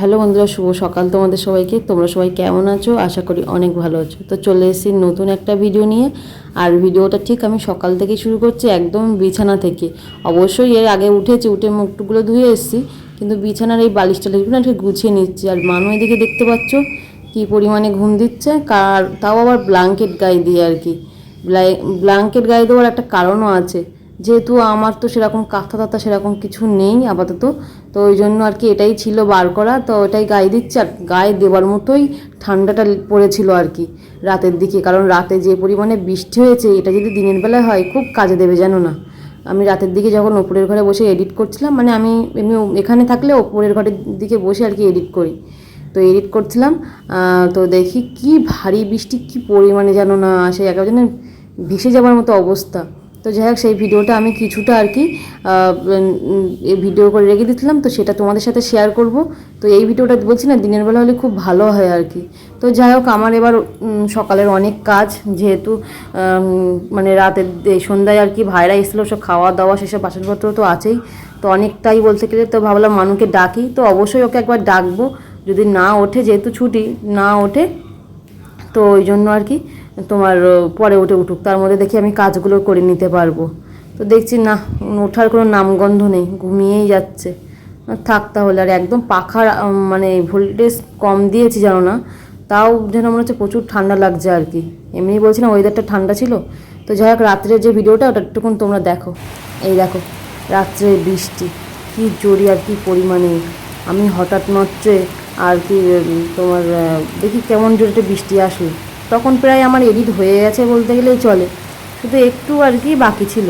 Hello বন্ধুরা, শুভ সকাল তোমাদের সবাইকে। তোমরা সবাই কেমন আছো? আশা করি অনেক ভালো আছো। তো চলে এসেছি নতুন একটা ভিডিও নিয়ে। আর ভিডিওটা ঠিক আমি সকাল থেকেই শুরু করছি, একদম বিছানা থেকে। অবশ্যই এর আগে উঠেছি, উঠে মুখটুগুলো ধুয়ে এসেছি। কিন্তু বিছানার এই বালিশ টালিশগুলো একটু গুছিয়ে নিচ্ছি। আর মানু এদিকে দেখতে পাচ্ছ কি পরিমাণে ঘুম দিচ্ছে। কার তাও আবার ব্ল্যাঙ্কেট গায়ে দিয়ে আর কি। ব্ল্যাঙ্কেট গায়ে দেওয়ার একটা কারণও আছে। যেহেতু আমার তো সেরকম কাঁথা টাথা সেরকম কিছু নেই আপাতত, তো ওই জন্য আর কি এটাই ছিল বার করা, তো ওটাই গায়ে দিচ্ছে আর গায়ে দেওয়ার মতোই ঠান্ডাটা পড়েছিল আর কি রাতের দিকে। কারণ রাতে যে পরিমাণে বৃষ্টি হয়েছে, এটা যদি দিনের বেলায় হয় খুব কাজে দেবে জানো না। আমি রাতের দিকে যখন ওপরের ঘরে বসে এডিট করছিলাম মানে আমি এমনি এখানে থাকলে ওপরের ঘরের দিকে বসে আর কি এডিট করি। তো এডিট করছিলাম তো দেখি কি ভারী বৃষ্টি, কি পরিমাণে জানো না সে একেবারে ভেসে যাওয়ার মতো অবস্থা। তো যাই হোক, সেই ভিডিওটা আমি কিছুটা আর কি ভিডিও করে রেখে দিয়েছিলাম, তো সেটা তোমাদের সাথে শেয়ার করব। তো এই ভিডিওটা বলছি না, দিনের বেলা হলে খুব ভালো হয় আর কি। তো যাই হোক, আমার এবার সকালের অনেক কাজ, যেহেতু মানে রাতের সন্ধ্যায় আর কি ভাইরা এসেছিল, সব খাওয়া দাওয়া, সেসব বাসনপত্র তো আছেই। তো অনেকটাই বলতে গেলে তো ভাবলাম মানুষকে ডাকি, তো অবশ্যই ওকে একবার ডাকবো। যদি না ওঠে, যেহেতু ছুটি, না ওঠে, তো ওই জন্য আর কি তোমার পরে উঠে উঠুক, তার মধ্যে দেখি আমি কাজগুলো করে নিতে পারব। তো দেখছি না ওঠার কোনো নামগন্ধ নেই, ঘুমিয়েই যাচ্ছে। থাক তাহলে, আর একদম পাখার মানে ভোল্টেজ কম দিয়েছি জানো না, তাও যেন মনে হচ্ছে প্রচুর ঠান্ডা লাগছে আর কি। এমনি বলছিলাম ওয়েদারটা ঠান্ডা ছিল, তো যাই হোক, রাত্রের যে ভিডিওটা, ওটা একটুকুন তোমরা দেখো। এই দেখো, রাত্রে বৃষ্টি, কী জোরি আর কি পরিমাণে, আমি হঠাৎ মাত্রে আর কি তোমার দেখি কেমন জোরে বৃষ্টি আসলো। তখন প্রায় আমার এডিট হয়ে গেছে বলতে গেলেই চলে। শুধু একটু আর কি বাকি ছিল।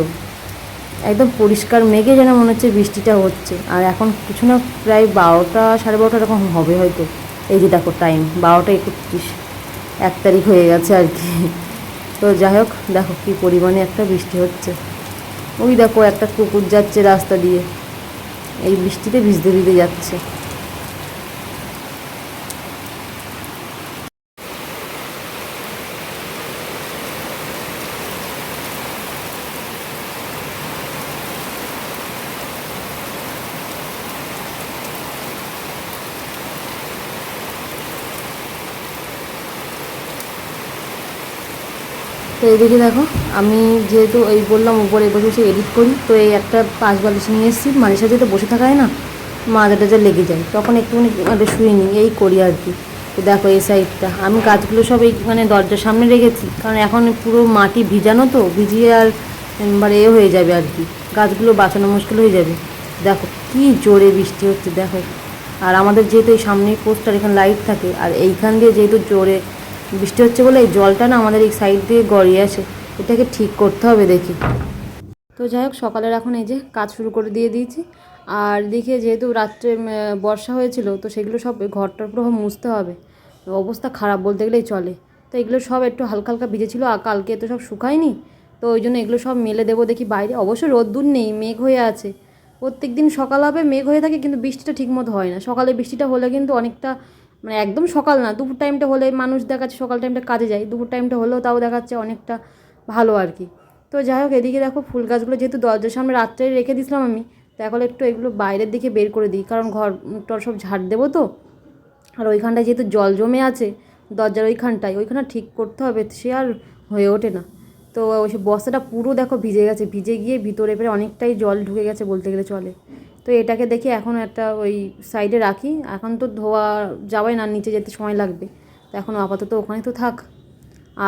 একদম পরিষ্কার মেঘে যেন মনে হচ্ছে বৃষ্টিটা হচ্ছে। আর এখন কিছু না, প্রায় বারোটা, সাড়ে বারোটা এরকম হবে হয়তো। এই যে দেখো টাইম বারোটা একত্রিশ। এক তারিখ হয়ে গেছে আর কি। তো যাই হোক, দেখো কী পরিমাণে একটা বৃষ্টি হচ্ছে। ওই দেখো একটা কুকুর যাচ্ছে রাস্তা দিয়ে। এই বৃষ্টিতে ভিজতে ভিজতে যাচ্ছে। তো এদিকে দেখো আমি যেহেতু এই বললাম উপরে বসে বসে এডিট করি, তো এই একটা পাঁচ বালিশ নিয়ে এসেছি মাঝে সাথে তো বসে থাকায় না মাজা টাজা লেগে যায়, তখন একটুখানি একটা শুয়ে নিই, এই করি আর কি। তো দেখো এই সাইডটা আমি গাছগুলো সব এই মানে দরজার সামনে রেখেছি, কারণ এখন পুরো মাটি ভিজানো তো, ভিজিয়ে আর এবারে এ হয়ে যাবে আর কি, গাছগুলো বাঁচানো মুশকিল হয়ে যাবে। দেখো কি জোরে বৃষ্টি হচ্ছে, দেখো। আর আমাদের যেহেতু এই সামনেই পোস্টার এখানে লাইট থাকে, আর এইখান দিয়ে যেহেতু জোরে বৃষ্টি হচ্ছে বলে এই জলটা না আমাদের এই সাইড দিয়ে গড়িয়ে আসে। এটাকে ঠিক করতে হবে দেখি। তো যাই হোক, সকালের এখন এই যে কাজ শুরু করে দিয়ে দিয়েছি। আর দেখে যেহেতু রাত্রে বর্ষা হয়েছিল, তো সেগুলো সব ঘরটার পুরো মুছতে হবে। অবস্থা খারাপ বলতে গেলেই চলে। তো এগুলো সব একটু হালকা হালকা ভিজেছিল আর কালকে তো সব শুকায়নি। তো ওই জন্য এগুলো সব মেলে দেবো দেখি বাইরে। অবশ্য রোদ্দুর নেই, মেঘ হয়ে আছে। প্রত্যেক দিন সকাল হবে, মেঘ হয়ে থাকে, কিন্তু বৃষ্টিটা ঠিকমতো হয় না। সকালে বৃষ্টিটা হলে কিন্তু অনেকটা মানে একদম সকাল না, দুপুর টাইমটা হলে মানুষ দেখাচ্ছে সকাল টাইমটা কাজে যায়, দুপুর টাইমটা হলেও তাও দেখাচ্ছে অনেকটা ভালো আর কি। তো যাই হোক, এদিকে দেখো ফুল গাছগুলো যেহেতু দরজার সামনে রাত্রে রেখে দিয়েছিলাম আমি, তো এখন একটু এগুলো বাইরের দিকে বের করে দিই, কারণ ঘর টর সব ঝাড় দেবো তো। আর ওইখানটায় যেহেতু জল জমে আছে, দরজার ওইখানটায় ওইখানটা ঠিক করতে হবে, সে আর হয়ে ওঠে না। তো ওই সে বস্তাটা পুরো দেখো ভিজে গেছে, ভিজে গিয়ে ভিতরে ফেরে অনেকটাই জল ঢুকে গেছে বলতে গেলে চলে। তো এটাকে দেখে এখন একটা ওই সাইডে রাখি। এখন তো ধোয়া যাবে না নিচে যেতে সময় লাগবে। তো এখন আপাতত ওখানে তো থাক।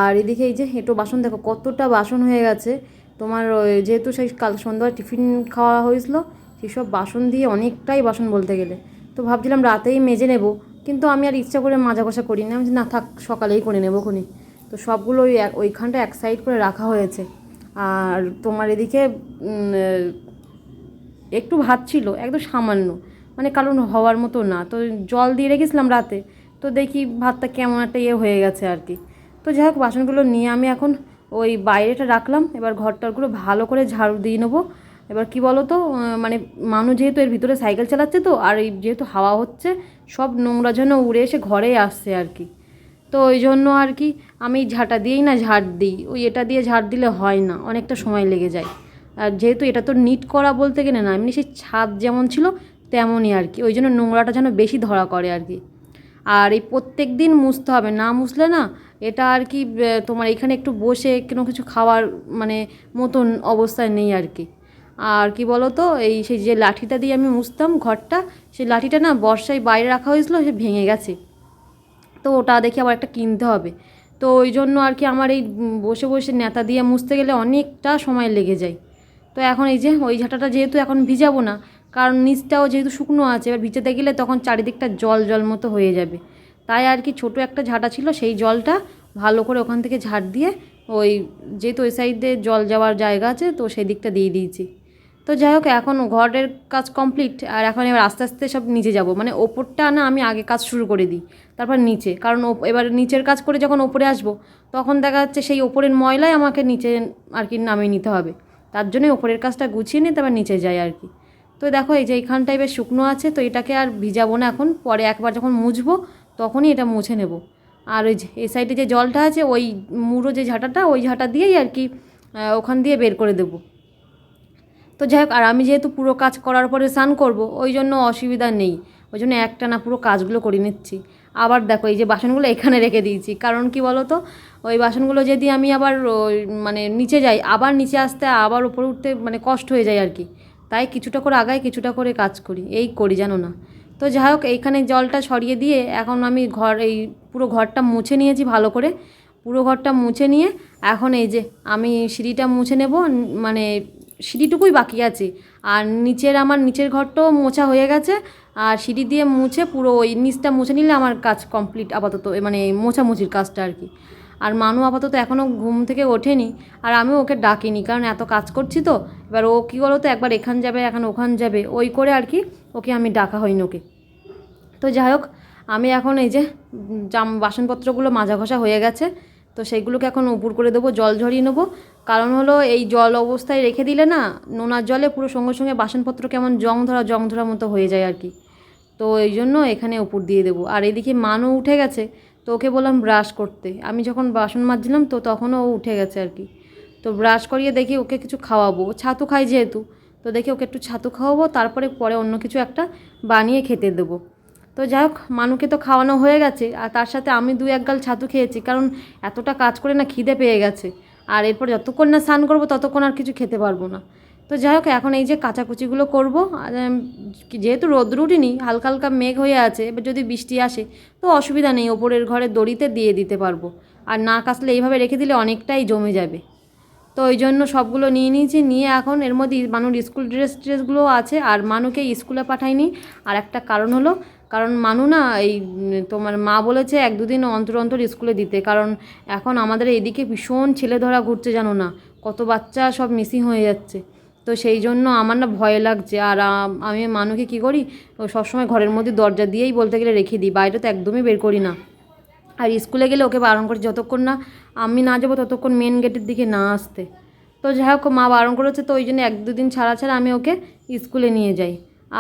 আর এদিকে এই যে হেঁটো বাসন, দেখো কতটা বাসন হয়ে গেছে। তোমার যেহেতু সেই কাল সন্ধ্যায় টিফিন খাওয়া হয়েছিল, সেসব বাসন দিয়ে অনেকটাই বাসন বলতে গেলে। তো ভাবছিলাম রাতেই মেজে নেব, কিন্তু আমি আর ইচ্ছা করে মাজা কষা করি না আমি না থাক, সকালেই করে নেব খুনি তো সবগুলো ওই ওইখানটা এক সাইড করে রাখা হয়েছে। আর তোমার এদিকে একটু ভাত ছিল, একদম সামান্য মানে কারণ হওয়ার মতো না। তো জল দিয়ে রেখেছিলাম রাতে, তো দেখি ভাতটা কেমন একটা ইয়ে হয়ে গেছে আর কি। তো যাই হোক, বাসনগুলো নিয়ে আমি এখন ওই বাইরেটা রাখলাম। এবার ঘরটারগুলো ভালো করে ঝাড়ু দিয়ে নেব। এবার কি বলো তো মানে মানুষ যেহেতু এর ভিতরে সাইকেল চালাচ্ছে তো, আর এই যেহেতু হাওয়া হচ্ছে, সব নোংরা যেন উড়ে এসে ঘরেই আসছে আর কি। তো ওই জন্য আর কি, আমি ঝাঁটা দিয়েই না ঝাড় দিই। ওই এটা দিয়ে ঝাড় দিলে হয় না, অনেকটা সময় লেগে যায়। আর যেহেতু এটা তো নিট করা বলতে গেলে না, এমনি সেই ছাদ যেমন ছিল তেমনই আর কি। ওই জন্য নোংরাটা যেন বেশি ধরা করে আর কি। আর এই প্রত্যেক দিন মুছতে হবে, না মুছলে না এটা আর কি তোমার এখানে একটু বসে কোনো কিছু খাওয়ার মানে মতন অবস্থায় নেই আর কি। আর কি বলো তো এই সেই যে লাঠিটা দিয়ে আমি মুছতাম ঘরটা, সেই লাঠিটা না বর্ষায় বাইরে রাখা হয়েছিল, সে ভেঙে গেছে। তো ওটা দেখে আবার একটা কিনতে হবে। তো ওই জন্য আর কি আমার এই বসে বসে নেতা দিয়ে মুছতে গেলে অনেকটা সময় লেগে যায়। তো এখন এই যে, ওই ঝাঁটাটা যেহেতু এখন ভিজাবো না, কারণ নিচটাও যেহেতু শুকনো আছে, এবার ভিজাতে গেলে তখন চারিদিকটা জল জল মতো হয়ে যাবে। তাই আর কি ছোট একটা ঝাঁটা ছিল, সেই জলটা ভালো করে ওখান থেকে ঝাড় দিয়ে ওই যেহেতু ওই সাইডে জল যাওয়ার জায়গা আছে, তো সেই দিকটা দিয়ে দিয়েছি। তো যাই হোক, এখন ঘরের কাজ কমপ্লিট, আর এখন এবার আস্তে আস্তে সব নিচে যাব। মানে ওপরটা না আমি আগে কাজ শুরু করে দিই, তারপর নিচে। কারণ এবার নিচের কাজ করে যখন ওপরে আসব, তখন দেখা যাচ্ছে সেই ওপরের ময়লাই আমাকে নিচে আর কি নামিয়ে নিতে হবে। তার জন্যই ওপরের কাজটা গুছিয়ে নিয়ে তারপর নিচে যাই আর কি। তো দেখো এই যে এইখানটায় বেশ শুকনো আছে, তো এটাকে আর ভিজাবো না এখন। পরে একবার যখন মুছবো, তখনই এটা মুছে নেব। আর ওই এই সাইডে যে জলটা আছে, ওই মুড়ো যে ঝাঁটাটা, ওই ঝাঁটা দিয়েই আর কি ওখান দিয়ে বের করে দেবো। তো যাই হোক, আর আমি যেহেতু পুরো কাজ করার পরে স্নান করব, ওই জন্য অসুবিধা নেই। ওই জন্য একটা না পুরো কাজগুলো করে নিচ্ছি। আবার দেখো, এই যে বাসনগুলো এখানে রেখে দিয়েছি। কারণ কি বলো তো ওই বাসনগুলো যদি আমি আবার মানে নিচে যাই, আবার নিচে আসতে আবার উপরে উঠতে মানে কষ্ট হয়ে যায় আর কি। তাই কিছুটা করে আগাই, কিছুটা করে কাজ করি। এই করি, জানো না? তো যাই হোক, এইখানে জলটা সরিয়ে দিয়ে এখন আমি ঘর, এই পুরো ঘরটা মুছে নিয়েছি ভালো করে। পুরো ঘরটা মুছে নিয়ে এখন এই যে আমি সিঁড়িটা মুছে নেব মানে সিঁড়িটুকুই বাকি আছে। আর নিচের, আমার নিচের ঘরটাও মোছা হয়ে গেছে। আর সিঁড়ি দিয়ে মুছে পুরো ওই নিচটা মুছে নিলে আমার কাজ কমপ্লিট আপাতত মানে মোছামুছির কাজটা আর কি। আর মানু আপাতত এখনও ঘুম থেকে ওঠেনি, আর আমি ওকে ডাকিনি, কারণ এত কাজ করছি তো। এবার ও কী বলো তো একবার এখান যাবে, এখন ওখান যাবে, ওই করে আর কি ওকে আমি ডাকা হইনি ওকে। তো যাই হোক, আমি এখন এই যে জাম বাসনপত্রগুলো মাজা ঘষা হয়ে গেছে, তো সেইগুলোকে এখন উপর করে দেবো, জল ঝরিয়ে নেব। কারণ হলো এই জল অবস্থায় রেখে দিলে না, নোনার জলে পুরো সঙ্গে সঙ্গে বাসনপত্র কেমন জং ধরা জং ধরা মতো হয়ে যায় আর কি। তো এই জন্য এখানে উপর দিয়ে দেবো। আর এদিকে মানও উঠে গেছে, তো ওকে বললাম ব্রাশ করতে। আমি যখন বাসন মাজছিলাম, তো তখনও ও উঠে গেছে আর কি। তো ব্রাশ করিয়ে দেখি ওকে কিছু খাওয়াবো। ছাতু খায় যেহেতু, তো দেখি ওকে একটু ছাতু খাওয়াবো, তারপরে পরে অন্য কিছু একটা বানিয়ে খেতে দেবো। তো যাই হোক, মানুকে তো খাওয়ানো হয়ে গেছে, আর তার সাথে আমি দু এক গাল ছাতু খেয়েছি, কারণ এতটা কাজ করে না খিদে পেয়ে গেছে। আর এরপর যতক্ষণ না স্নান করব, ততক্ষণ আর কিছু খেতে পারব না। তো যাই হোক, এখন এই যে কাচাকুচিগুলো করব যেহেতু রোদ্র উঠিনি, হালকা হালকা মেঘ হয়ে আছে, এবার যদি বৃষ্টি আসে, তো অসুবিধা নেই, ওপরের ঘরে দড়িতে দিয়ে দিতে পারব। আর না কাচলে এইভাবে রেখে দিলে অনেকটাই জমে যাবে। তো ওই জন্য সবগুলো নিয়ে নিয়েছি, নিয়ে এখন এর মধ্যে মানুর স্কুল ড্রেস ট্রেসগুলো আছে, আর মানুকে স্কুলে পাঠাইনি। আর একটা কারণ হলো, কারণ মানু না, এই, তোমার মা বলেছে এক দুদিন অন্তর অন্তর স্কুলে দিতে, কারণ এখন আমাদের এদিকে ভীষণ ছেলে ধরা ঘুরছে জানো না, কত বাচ্চা সব মিসিং হয়ে যাচ্ছে। তো সেই জন্য আমার না ভয় লাগছে। আর আমি মানুকে কী করি? সবসময় ঘরের মধ্যে দরজা দিয়েই বলতে গেলে রেখে দিই। বাইরে তো একদমই বের করি না। আর স্কুলে গেলে ওকে বারণ করি যতক্ষণ না আমি না যাব ততক্ষণ মেন গেটের দিকে না আসতে। তো যাই হোক, মা বারণ করেছে তো ওই জন্য এক দুদিন ছাড়া ছাড়া আমি ওকে স্কুলে নিয়ে যাই।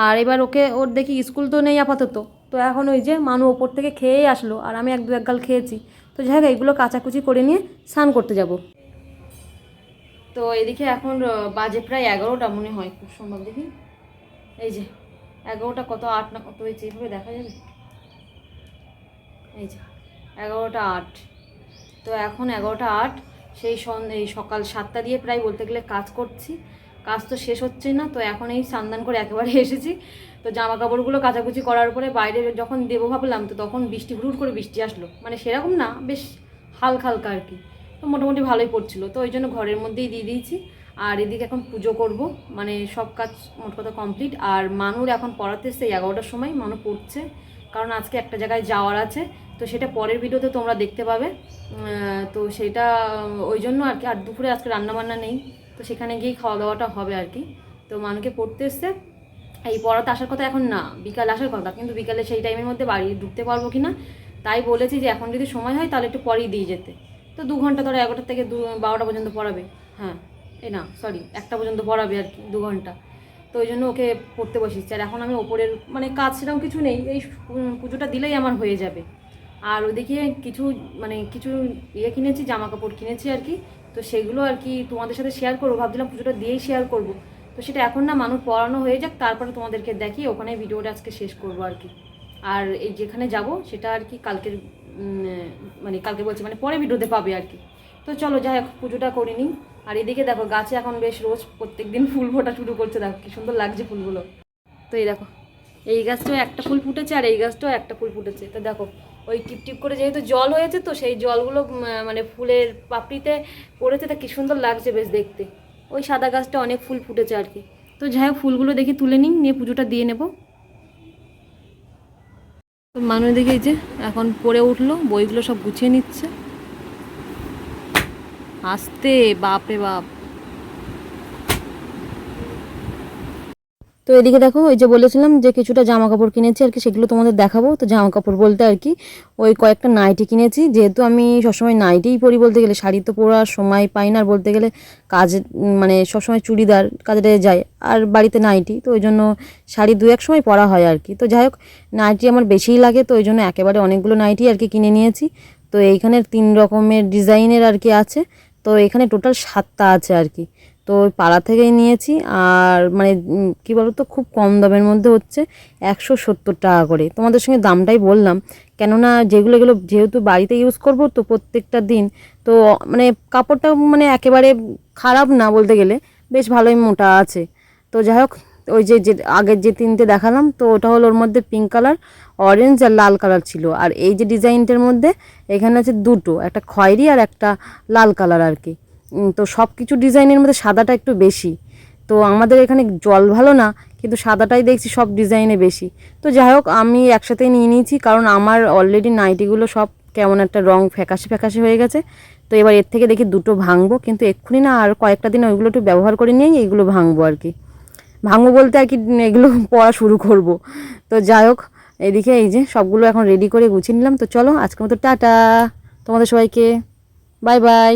আর এবার ওকে, ওর দেখি স্কুল তো নেই আপাতত। তো এখন ওই যে মানু ওপর থেকে খেয়েই আসলো। আর আমি এক দু এক গাল খেয়েছি। তো যাই হোক, এইগুলো কাচাকুচি করে নিয়ে স্নান করতে যাব। তো এদিকে এখন বাজে প্রায় এগারোটা মনে হয় খুব সম্ভব দেখি। এই যে, এগারোটা কত আট না কত হয়েছে এইভাবে দেখা যাবে? এই যে, এগারোটা আট। তো এখন এগারোটা আট, সেই সন, এই সকাল সাতটা দিয়ে প্রায় বলতে গেলে কাজ করছি। কাজ তো শেষ হচ্ছে না, তো এখন এই সান্দান করে একেবারে এসেছি। তো জামা কাপড়গুলো কাচাকুচি করার পরে বাইরে যখন দেবো ভাবলাম, তো তখন বৃষ্টি হুড় করে বৃষ্টি আসলো। মানে সেরকম না, বেশ হালকা হালকা আর কি। তো মোটামুটি ভালোই পড়ছিল। তো ওই জন্য ঘরের মধ্যেই দিয়ে দিয়েছি। আর এদিকে এখন পুজো করব। মানে সব কাজ মোট কথা কমপ্লিট। আর মানুর এখন পড়াতে এসছে এগারোটার সময়। মানু পড়ছে। কারণ আজকে একটা জায়গায় যাওয়ার আছে। তো সেটা পরের ভিডিওতে তোমরা দেখতে পাবে। তো সেটা, ওই জন্য আর কি, আর দুপুরে আজকে রান্নাবান্না নেই। তো সেখানে গিয়েই খাওয়া দাওয়াটা হবে আর কি। তো মানুকে পড়তে এসছে। এই পড়াতে আসার কথা এখন না। বিকাল আসার কথা। কিন্তু বিকালে সেই টাইমের মধ্যে বাড়ি ঢুকতে পারব কি না তাই বলেছি যে এখন যদি সময় হয় তাহলে একটু পরেই দিয়ে যেতে। তো দু ঘণ্টা ধরো এগারোটা থেকে দু, বারোটা পর্যন্ত পড়াবে। হ্যাঁ এই না সরি একটা পর্যন্ত পড়াবে আর কি, দু ঘণ্টা। তো ওই জন্য ওকে পড়তে বসেছি আর এখন আমি ওপরের মানে কাজ সেরকম কিছু নেই, এই পুজোটা দিলেই আমার হয়ে যাবে। আর ওদিকে কিছু মানে কিছু ইয়ে কিনেছি জামা কাপড় কিনেছি আর কি। তো সেগুলো আর কি তোমাদের সাথে শেয়ার করব। ভাবছিলাম পুজোটা দিয়েই শেয়ার করব। তো সেটা এখন না মানুষ পড়ানো হয়ে যাক, তারপরে তোমাদেরকে দেখি ওখানে ভিডিওটা আজকে শেষ করব আর কি। আর এই যেখানে যাব, সেটা আর কি কালকের মানে কালকে বলছি মানে পরে ভিডিওতে পাবে আর কি। তো চলো যাই হোক, পুজোটা করে নিই। আর এদিকে দেখো, গাছে এখন বেশ রোজ প্রত্যেকদিন ফুল ফোটা শুরু করছে, দেখো কি সুন্দর লাগছে ফুলগুলো। তো এই দেখো, এই গাছটাও একটা ফুল ফুটেছে আর এই গাছটাও একটা ফুল ফুটেছে। তো দেখো, ওই টিপ টিপ করে যেহেতু জল হয়েছে তো, সেই জলগুলো মানে ফুলের পাপড়িতে পড়েছে, তা কি সুন্দর লাগছে বেশ দেখতে। ওই সাদা গাছটা অনেক ফুল ফুটেছে আর কি। তো যাই হোক, ফুলগুলো দেখি তুলে নিই, নিয়ে পুজোটা দিয়ে নেব। তো মানুষ দেখে যে এখন পড়ে উঠল বইগুলো সব গুছিয়ে নিচ্ছে। আসতে বাপরে বাপ। তো এদিকে দেখো, ওই যে বলেছিলাম যে কিছুটা জামা কাপড় কিনেছি আর কি, সেগুলো তোমাদের দেখাবো। তো জামা কাপড় বলতে আর কি, ওই কয়েকটা নাইটি কিনেছি। যেহেতু আমি সবসময় নাইটিই পরি বলতে গেলে, শাড়ি তো পরার সময় পাই না বলতে গেলে কাজ মানে সবসময় চুড়িদার কাজে যায় আর বাড়িতে নাইটি তো ওই জন্য শাড়ি দু এক সময় পরা হয় আর কি। তো যাই হোক নাইটি আমার বেশিই লাগে, তো ওই জন্য একেবারে অনেকগুলো নাইটি আর কি কিনে নিয়েছি। তো এইখানে তিন রকমের ডিজাইনের আর কি আছে। তো এখানে টোটাল সাতটা আছে আর কি। তো পাড়া থেকেই নিয়েছি। আর মানে কি বলতো, খুব কম দামের মধ্যে হচ্ছে একশো সত্তর টাকা করে। তোমাদের সঙ্গে দামটাই বললাম। কেননা যেগুলো, এগুলো যেহেতু বাড়িতে ইউজ করব তো প্রত্যেকটা দিন, তো মানে কাপড়টা মানে একেবারে খারাপ না বলতে গেলে, বেশ ভালোই মোটা আছে। তো যাই হোক, ওই যে যে, আগের যে তিনটে দেখালাম, তো ওটা হলো ওর মধ্যে পিঙ্ক কালার অরেঞ্জ আর লাল কালার ছিল। আর এই যে ডিজাইনটার মধ্যে, এখানে আছে দুটো, একটা খয়েরি আর একটা লাল কালার আর কি। তো সব কিছু ডিজাইনের মধ্যে সাদাটা একটু বেশি। তো আমাদের এখানে জল ভালো না, কিন্তু সাদাটাই দেখছি সব ডিজাইনে বেশি। তো যাই হোক, আমি একসাথেই নিয়ে নিয়েছি, কারণ আমার অলরেডি নাইটিগুলো সব কেমন একটা রং ফ্যাকাশে ফ্যাকাশে হয়ে গেছে। তো এবার এর থেকে দেখি দুটো ভাঙবো, কিন্তু এক্ষুনি না আর কয়েকটা দিন ওইগুলো একটু ব্যবহার করে নিয়েই এইগুলো ভাঙবো আর কি। ভাঙবো বলতে আর কি এগুলো পড়া শুরু করব। তো যাই হোক, এদিকে এই যে সবগুলো এখন রেডি করে গুছিয়ে নিলাম। তো চলো, আজকের মতো টাটা। তোমাদের সবাইকে বাই বাই